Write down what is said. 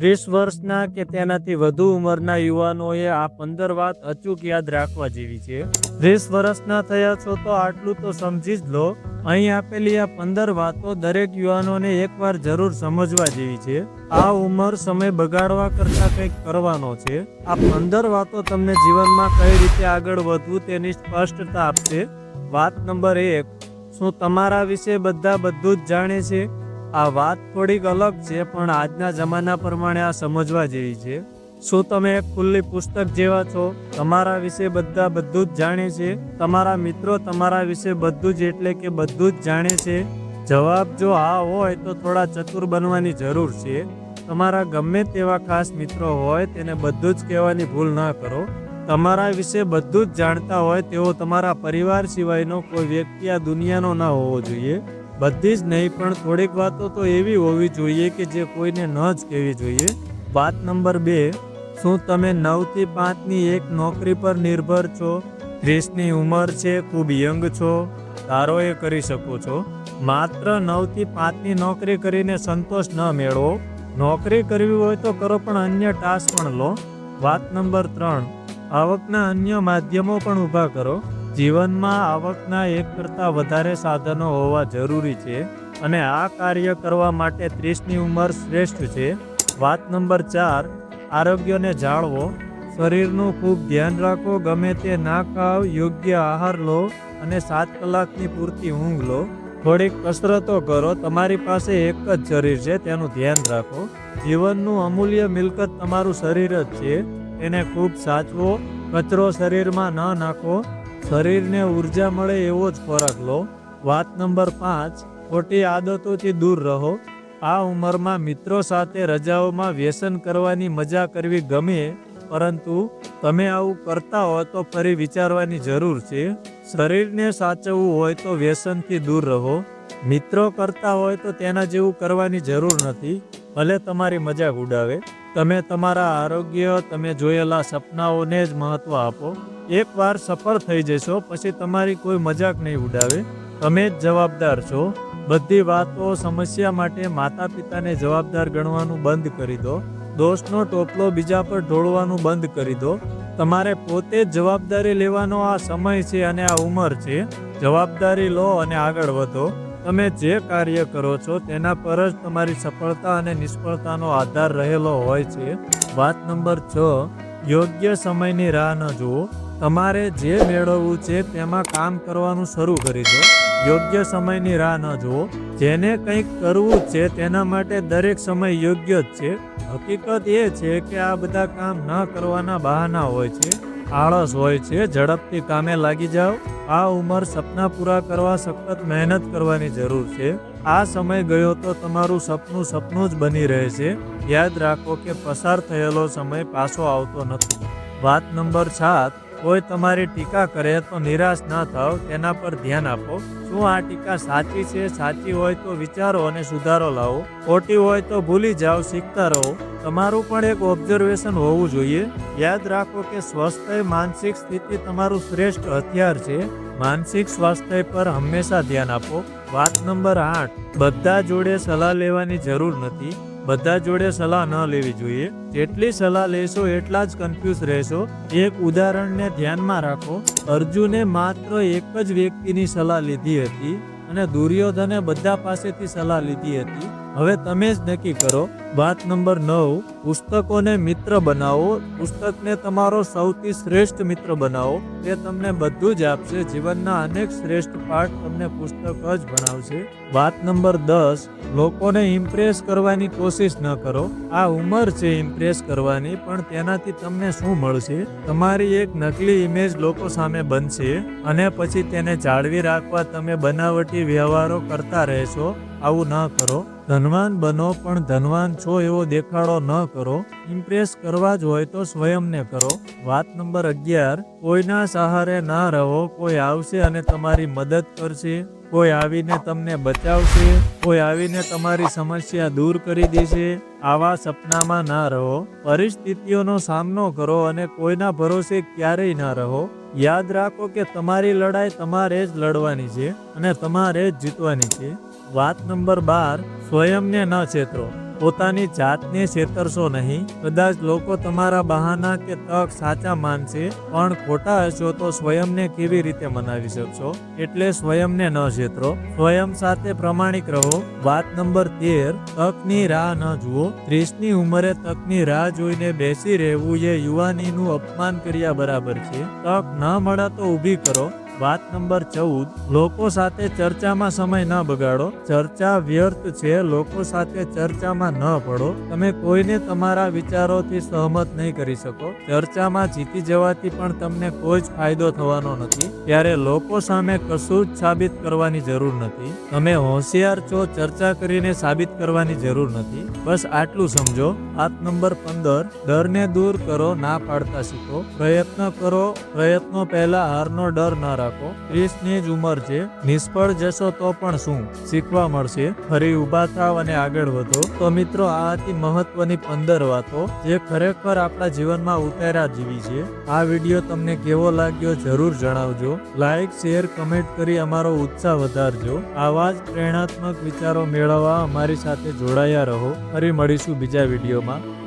ત્રીસ વર્ષના કે તેનાથી વધુ ઉંમરના યુવાનોએ આ પંદર વાત અચૂક યાદ રાખવા જેવી છે. ત્રીસ વર્ષના થયા છો તો આટલું તો સમજી જ લો. અહીં આપેલી આ પંદર વાતો દરેક યુવાનોને એકવાર જરૂર સમજવા જેવી છે. આ ઉંમર સમય બગાડવા કરતાં કંઈક કરવાનો છે. આ પંદર વાતો તમને જીવનમાં કઈ રીતે આગળ વધવું તેની સ્પષ્ટતા આપશે. વાત નંબર એક, શું તમારા વિશે બધા બધું જ જાણે છે? આ વાત થોડીક અલગ છે, પણ આજના જમાના પ્રમાણે આ સમજવા જેવી છે. શું તમે એક ખુલ્લી પુસ્તક જેવા છો? તમારા વિશે બધા બધું જ જાણે છે. તમારા મિત્રો તમારા વિશે બધું જ એટલે કે બધું જ જાણે છે. જવાબ જો હા હોય તો થોડા ચતુર બનવાની જરૂર છે. તમારા ગમે તેવા ખાસ મિત્રો હોય તેને બધું જ કહેવાની ભૂલ ના કરો. તમારા વિશે બધું જ જાણતા હોય તેવો તમારા પરિવાર સિવાયનો કોઈ વ્યક્તિ આ દુનિયાનો ના હોવો જોઈએ. બધી જ નહીં, પણ થોડીક વાતો તો એવી હોવી જોઈએ કે જે કોઈને ન જ કહેવી જોઈએ. વાત નંબર બે, શું તમે નવથી પાંચની એક નોકરી પર નિર્ભર છો? ત્રીસની ઉંમર છે, ખૂબ યંગ છો, તારો એ કરી શકો છો. માત્ર નવથી પાંચની નોકરી કરીને સંતોષ ન મેળવો. નોકરી કરવી હોય તો કરો, પણ અન્ય ટાસ્ક પણ લો. વાત નંબર ત્રણ, આવકના અન્ય માધ્યમો પણ ઊભા કરો. જીવનમાં આવકના એક કરતાં વધારે સાધનો હોવા જરૂરી છે અને આ કાર્ય કરવા માટે ત્રીસની ઉંમર શ્રેષ્ઠ છે. વાત નંબર ચાર, આરોગ્યને જાળવો. શરીરનું ખૂબ ધ્યાન રાખો, ગમે તે ના ખાવ, યોગ્ય આહાર લો અને સાત કલાકની પૂરતી ઊંઘ લો. થોડીક કસરતો કરો, તમારી પાસે એક જ શરીર છે, તેનું ધ્યાન રાખો. જીવનનું અમૂલ્ય મિલકત તમારું શરીર જ છે, તેને ખૂબ સાચવો. કચરો શરીરમાં ન નાખો. શરીરને ઊર્જા મળે એવો જ ખોરાક લો. વાત નંબર પાંચ, ખોટી આદતોથી દૂર રહો. આ ઉંમરમાં મિત્રો સાથે રજાઓમાં વ્યસન કરવાની મજા કરવી ગમે, પરંતુ તમે આવું કરતા હો તો ફરી વિચારવાની જરૂર છે. શરીરને સાચવવું હોય તો વ્યસનથી દૂર રહો. મિત્રો કરતા હોય તો તેના જેવું કરવાની જરૂર નથી. ભલે તમારી મજાક ઉડાવે. તમે તમારા આરોગ્ય, તમે જોયેલા સપનાઓને જ મહત્વ આપો. એકવાર સફળ થઈ જશો, પછી તમારી કોઈ મજાક નહીં ઉડાવે. તમે જ જવાબદાર છો. બધી વાતો સમસ્યા માટે માતા પિતાને જવાબદાર ગણવાનું બંધ કરી દો. દોષનો ટોપલો બીજા પર ઢોળવાનું બંધ કરી દો. તમારે પોતે જ જવાબદારી લેવાનો આ સમય છે અને આ ઉંમર છે. જવાબદારી લો અને આગળ વધો. તમે જે કાર્ય કરો છો તેના પર જ તમારી સફળતા અને નિષ્ફળતાનો આધાર રહેલો હોય છે. વાત નંબર છ. યોગ્ય સમયની રાહ ન જુઓ. તમારે જે મેળવવું છે તેમાં કામ કરવાનું શરૂ કરી દો. યોગ્ય સમયની રાહ ન જુઓ. જેને કંઈક કરવું છે તેના માટે દરેક સમય યોગ્ય જ છે. હકીકત એ છે કે આ બધા કામ ન કરવાના બહાના હોય છે. આળસ હોય છે, ઝડપથી કામે લાગી જાઓ. આ ઉંમર સપના પૂરા કરવા સખત મહેનત કરવાની જરૂર છે. આ સમય ગયો તો તમારું સપનું સપનું જ બની રહે છે યાદ રાખો કે પસાર થયેલો સમય પાછો આવતો નથી. વાત નંબર સાત. કોઈ તમારી ટીકા કરે તો નિરાશ ના થાવ, તેના પર ધ્યાન આપો. શું આ ટીકા સાચી છે? સાચી હોય તો વિચારો અને સુધારો લાવો. ખોટી હોય તો ભૂલી જાઓ, શીખતા રહો. તમારું પણ એક ઓબ્ઝર્વેશન હોવું જોઈએ. યાદ રાખો કે સ્વસ્થય માનસિક સ્થિતિ તમારું શ્રેષ્ઠ હથિયાર છે. માનસિક સ્વાસ્થ્ય પર હંમેશા ધ્યાન આપો. વાત નંબર આઠ. બધા જોડે સલાહ લેવાની જરૂર નથી. બધા જોડે સલાહ ન લેવી જોઈએ. જેટલી સલાહ લેશો, એટલા જ કન્ફ્યુઝ રહેશો. એક ઉદાહરણને ધ્યાનમાં રાખો. અર્જુને માત્ર એક જ વ્યક્તિની સલાહ લીધી હતી અને દુર્યોધને બધા પાસેથી સલાહ લીધી હતી. હવે તમે જ નક્કી કરો, વાત નંબર નવ, પુસ્તકોને મિત્ર બનાવો, પુસ્તકને તમારો સૌથી શ્રેષ્ઠ મિત્ર બનાવો, તે તમને બધું જ આપશે, જીવનના અનેક શ્રેષ્ઠ પાઠ તમને પુસ્તક જ ભણાવશે. વાત નંબર દસ, લોકોને ઇમ્પ્રેસ કરવાની કોશિશ ન કરો, આ ઉંમર છે ઇમ્પ્રેસ કરવાની, પણ તેનાથી તમને શું મળશે? તમારી એક નકલી ઇમેજ લોકો સામે બનશે, અને પછી તેને જાળવી રાખવા તમે બનાવટી વ્યવહારો કરતા રહેશો, આવું ન કરો. ધનવાન બનો પણ ધનવાન છો એવો દેખાડો ન કરો. ઇમ્પ્રેસ કરવા જ હોય તો સ્વયંને કરો. વાત નંબર અગિયાર. કોઈના સહારે ના રહો. કોઈ આવશે અને તમારી મદદ કરશે. કોઈ આવીને તમને બચાવશે. કોઈ આવીને તમારી સમસ્યા દૂર કરી દેશે. આવા સપનામાં ના રહો. પરિસ્થિતિઓનો સામનો કરો અને કોઈના ભરોસે ક્યારેય ના રહો. યાદ રાખો કે તમારી લડાઈ તમારે જ લડવાની છે અને તમારે જ જીતવાની છે. વાત નંબર બાર. સ્વયંને ન છેતરો. પોતાની જાતને છેતરશો નહીં. કદાચ લોકો તમારા બહાના કે તક સાચા માનશે, પણ ખોટા હશો તો સ્વયંને કેવી રીતે મનાવી શકશો? એટલે સ્વયંને ન છેતરો. સ્વયં સાથે પ્રમાણિક રહો. વાત નંબર તેર, તકની રાહ ન જુઓ. ત્રીસની ઉંમરે તકની રાહ જોઈને બેસી રહેવું એ યુવાનીનું અપમાન કર્યા બરાબર છે. તક ન મળે તો ઊભી કરો. વાત નંબર ચૌદ. લોકો સાથે ચર્ચામાં સમય ન બગાડો. ચર્ચા વ્યર્થ છે. લોકો સાથે ચર્ચામાં ન પડો. તમે કોઈને તમારા વિચારોથી સહમત નહીં કરી શકો. ચર્ચામાં જીતી જવાથી પણ તમને કોઈ જ ફાયદો થવાનો નથી. ત્યારે લોકો સામે કશું જ સાબિત કરવાની જરૂર નથી. તમે હોશિયાર છો. ચર્ચા કરીને સાબિત કરવાની જરૂર નથી. બસ આટલું સમજો. વાત નંબર પંદર. ડરને દૂર કરો, ના પાડતા શીખો. પ્રયત્ન કરો. પ્રયત્નો પહેલા હારનો ડર ન રાખો. ત્રીસની જ ઉંમર છે. નિષ્ફળ જશો તો પણ શું? શીખવા મળશે. ફરી ઊભા થાવ અને આગળ વધો. તો મિત્રો, આ હતી મહત્વની પંદર વાતો, જે ખરેખર આપણા જીવનમાં ઉતાર્યા જેવી છે. આ વીડિયો તમને કેવો લાગ્યો જરૂર જણાવજો. લાઈક, શેર, કમેન્ટ કરી અમારો ઉત્સાહ વધારજો. આવા જ પ્રેરણાત્મક વિચારો મેળવવા અમારી સાથે જોડાયા રહો. ફરી મળીશું બીજા વિડીયોમાં.